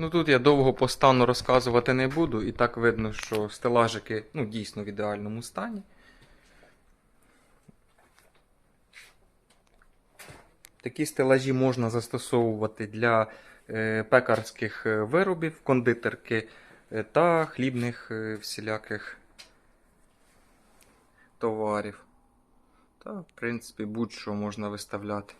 Ну тут я довго по стану розказувати не буду, і так видно, що стелажики ну, дійсно в ідеальному стані. Такі стелажі можна застосовувати для е, пекарських е, виробів, кондитерки е, та хлібних всіляких товарів. Та, в принципі, будь-що можна виставляти.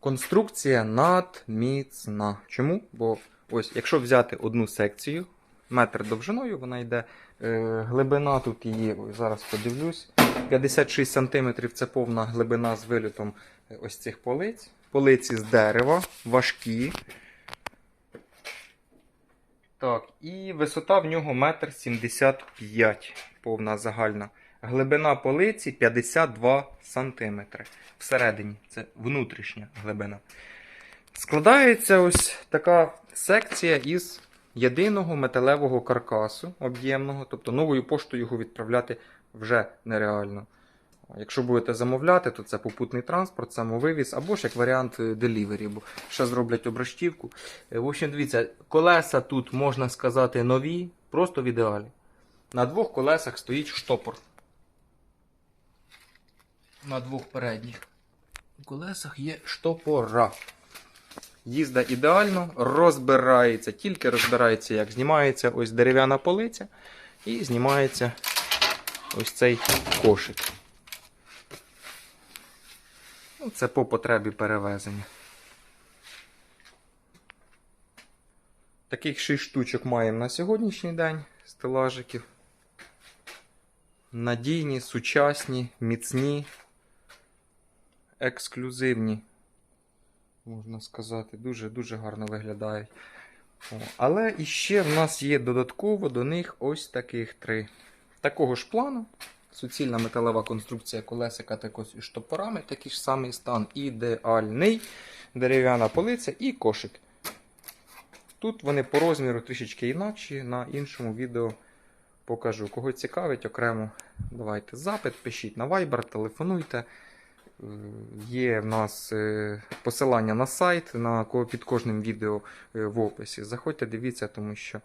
Конструкція надміцна. Чому? Бо ось, якщо взяти одну секцію, метр довжиною, вона йде. Е, глибина тут її, зараз подивлюсь. 56 см це повна глибина з вилітом е, ось цих полиць. Полиці з дерева, важкі. Так, і висота в нього 1,75 м повна загальна. Глибина полиці 52 см. Всередині це внутрішня глибина. Складається ось така секція із єдиного металевого каркасу об'ємного, тобто новою поштою його відправляти вже нереально. Якщо будете замовляти, то це попутний транспорт, самовивіз, або ж як варіант делівері, бо ще зроблять обраштівку. Е, В общем, дивіться, колеса тут можна сказати нові, просто в ідеалі. На двох колесах стоїть штопор. На двох передніх колесах є штопора. Їзда ідеально, розбирається, тільки розбирається, як знімається ось дерев'яна полиця і знімається ось цей кошик. Ну, це по потребі перевезення. Таких 6 штучок маємо на сьогоднішній день стелажиків. Надійні, сучасні, міцні, ексклюзивні можна сказати, дуже-дуже гарно виглядають. О, Але іще в нас є додатково до них ось таких три. Такого ж плану. Суцільна металева конструкція колесика також із штопорами, такий ж самий стан ідеальний. Дерев'яна полиця і кошик. Тут вони по розміру трішечки інакші, на іншому відео покажу. Кого цікавить, окремо давайте запит, пишіть на Viber, телефонуйте. Е, Є в нас е, посилання на сайт на під кожним відео е, в описі. Заходьте, дивіться, тому що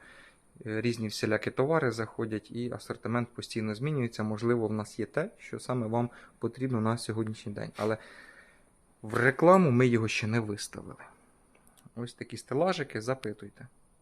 різні всілякі товари заходять і асортимент постійно змінюється. Можливо, в нас є те, що саме вам потрібно на сьогоднішній день. Але в рекламу ми його ще не виставили. Ось такі стелажики, запитуйте.